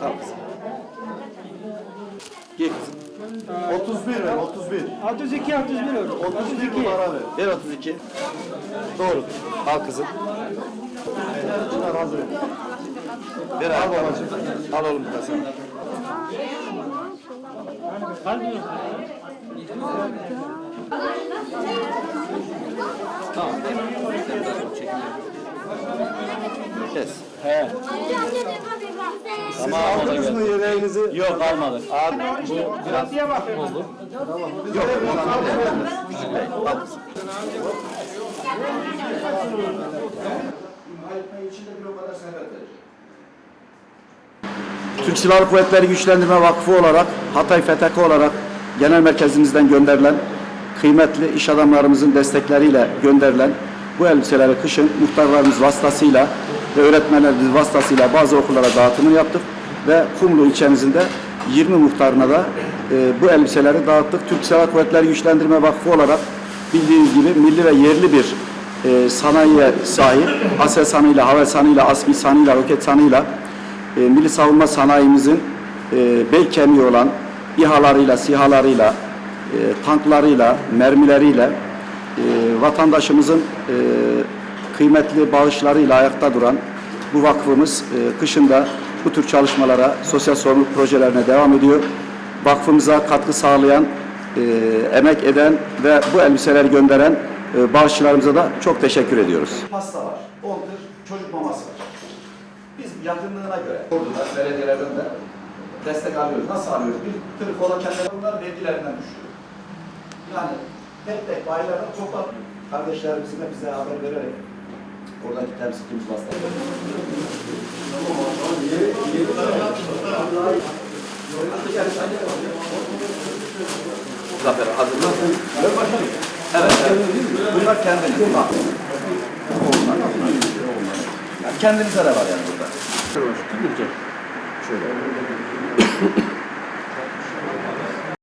Tamam kızım. Kızım. 31 ver 31. 32 61 oldu. 31 numara ver. Ver 32. Doğru. Al kızım. Çınar hazır. Ver al babacığım. Al oğlum bu da sen. Kes. Siz aldınız mı yemeğinizi? Yok almadık. Abi bu biraz oldu. Yok ona al vermez. Küçük bey. Al kızım. Türk Silahlı Kuvvetleri Güçlendirme Vakfı olarak Hatay FTK olarak genel merkezimizden gönderilen kıymetli iş adamlarımızın destekleriyle gönderilen bu elbiseleri kışın muhtarlarımız vasıtasıyla ve öğretmenlerimiz vasıtasıyla bazı okullara dağıtımını yaptık ve Kumlu ilçemizin de 20 muhtarına da e, bu elbiseleri dağıttık. Türk Silahlı Kuvvetleri Güçlendirme Vakfı olarak bildiğiniz gibi milli ve yerli bir e, sanayiye sahip. Aselsanıyla, Havelsanıyla, Asmi sanıyla, roket sanıyla e, milli savunma sanayimizin e, bel kemiği olan İHA'larıyla, SİHA'larıyla, e, tanklarıyla, mermileriyle e, vatandaşımızın e, kıymetli bağışlarıyla ayakta duran bu vakfımız e, kışında bu tür çalışmalara, sosyal sorumluluk projelerine devam ediyor. Vakfımıza katkı sağlayan, e, emek eden ve bu elbiseleri gönderen e, bağışçılarımıza da çok teşekkür ediyoruz. Pasta var, 10 tır çocuk maması var. Biz yakınlığına göre ordular, belediyelerden de destek alıyoruz. Nasıl alıyoruz? Bir kola kendileri bunlar vergilerinden düşüyor. Yani tek tek bayilerden toplanıyor. Kardeşlerimizin de bize haber vererek oradaki temsilcimiz vasıtasıyla. Zafer hazır mısın? Evet, evet. Bunlar kendiniz. Bak. Yani kendinize de var yani burada. Şöyle.